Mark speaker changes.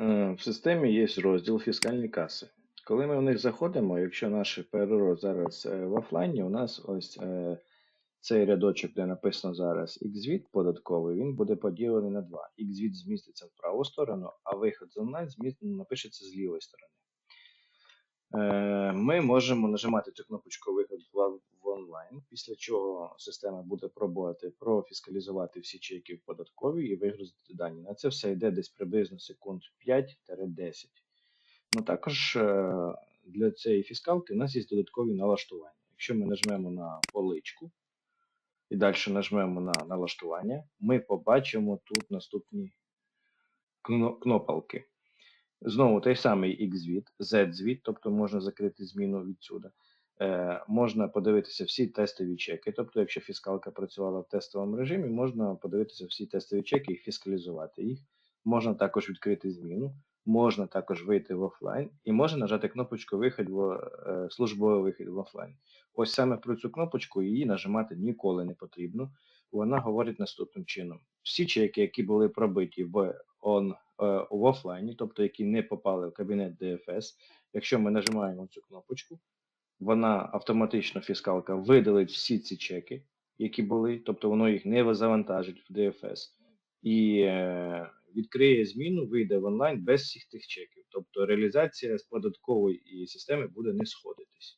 Speaker 1: Е, В системі є розділ фіскальні каси. Коли ми в них заходимо, якщо наш ПРО зараз е, в офлайні, у нас ось е, цей рядочок, де написано зараз XVIT податковий, він буде поділений на два. XVIT зміститься в праву сторону, а вихід з онлайн напишеться з лівої сторони. Ми можемо нажимати цю кнопочку вихід в в онлайн, після чого система буде пробувати профіскалізувати всі чеки в податковій і вигрузити дані. На це все йде десь приблизно секунд 5-10. Ну також е, для цієї фіскалки у нас є додаткові налаштування. Якщо ми нажмемо на поличку і далі нажмемо на налаштування, ми побачимо тут наступні кнопалки. Знову той самий X-звіт, Z-звіт, тобто можна закрити зміну відсюди. Е, можна подивитися всі тестові чеки. Тобто, якщо фіскалка працювала в тестовому режимі, можна подивитися всі тестові чеки і фіскалізувати їх. Можна також відкрити зміну, можна також вийти в офлайн і можна нажати кнопочку вихід в е, службовий вихід в офлайн. Ось саме про цю кнопочку її нажимати ніколи не потрібно. Вона говорить наступним чином: всі чеки, які були пробиті в он, е, в офлайні, тобто які не попали в кабінет ДФС, якщо ми нажимаємо цю кнопочку, вона автоматично фіскалка видалить всі ці чеки, які були, тобто воно їх не завантажить в ДФС, і е, відкриє зміну, вийде в онлайн без всіх тих чеків. Тобто реалізація з податкової системи буде не сходитись.